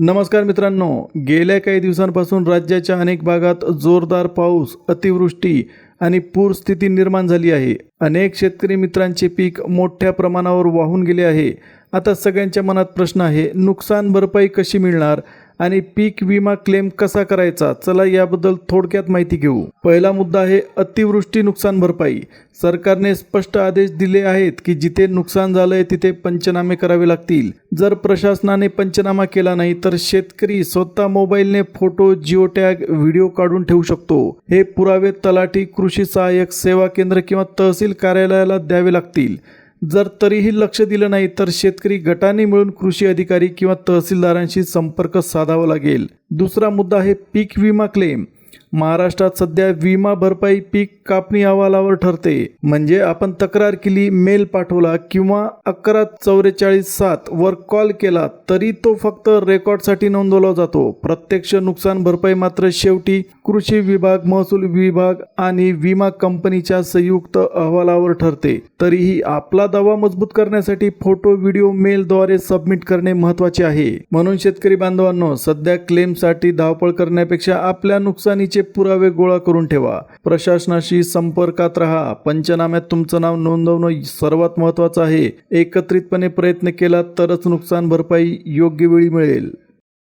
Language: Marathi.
नमस्कार मित्रांनो गेल्या काही दिवसांपासून राज्याच्या अनेक भागात जोरदार पाऊस अतिवृष्टी आणि पूरस्थिती निर्माण झाली आहे. अनेक शेतकरी मित्रांचे पीक मोठ्या प्रमाणावर वाहून गेले आहे. आता सगळ्यांच्या मनात प्रश्न आहे नुकसान भरपाई कशी मिळणार? आणि पीक विमा क्लेम कसा करायचा? चला याबद्दल थोडक्यात माहिती घेऊ. पहिला मुद्दा आहे अतिवृष्टी नुकसान भरपाई. सरकारने स्पष्ट आदेश दिले आहेत की जिथे नुकसान झालंय तिथे पंचनामे करावे लागतील. जर प्रशासनाने पंचनामा केला नाही तर शेतकरी स्वतः मोबाईलने फोटो जिओ टॅग व्हिडिओ काढून ठेवू शकतो. हे पुरावे तलाठी कृषी सहाय्यक सेवा केंद्र किंवा तहसील कार्यालयाला द्यावे लागतील. जर तरीही लक्ष दिलं नाही तर शेतकरी गटाने मिळून कृषी अधिकारी किंवा तहसीलदारांशी संपर्क साधावा लागेल. दुसरा मुद्दा आहे पीक विमा क्लेम. महाराष्ट्रात सध्या विमा भरपाई पीक कापणी अहवालावर ठरते. म्हणजे आपण तक्रार केली मेल पाठवला किंवा अकरा चौवेचाळीस सात वर कॉल केला तरी तो फक्त रेकॉर्डसाठी नोंदवला जातो. प्रत्यक्ष नुकसान भरपाई मात्र शेवटी कृषी विभाग महसूल विभाग आणि विमा कंपनीच्या संयुक्त अहवालावर ठरते. तरीही आपला दावा मजबूत करण्यासाठी फोटो व्हिडिओ मेलद्वारे सबमिट करणे महत्त्वाचे आहे. म्हणून शेतकरी बांधवांनो सध्या क्लेमसाठी धावपळ करण्यापेक्षा आपल्या नुकसानीचे पुरावे गोळा करून ठेवा. प्रशासनाशी संपर्कात राहा. पंचनाम्यात तुमचं नाव नोंदवणं सर्वात महत्वाचं आहे. एकत्रितपणे प्रयत्न केला तरच नुकसान भरपाई योग्य वेळी मिळेल.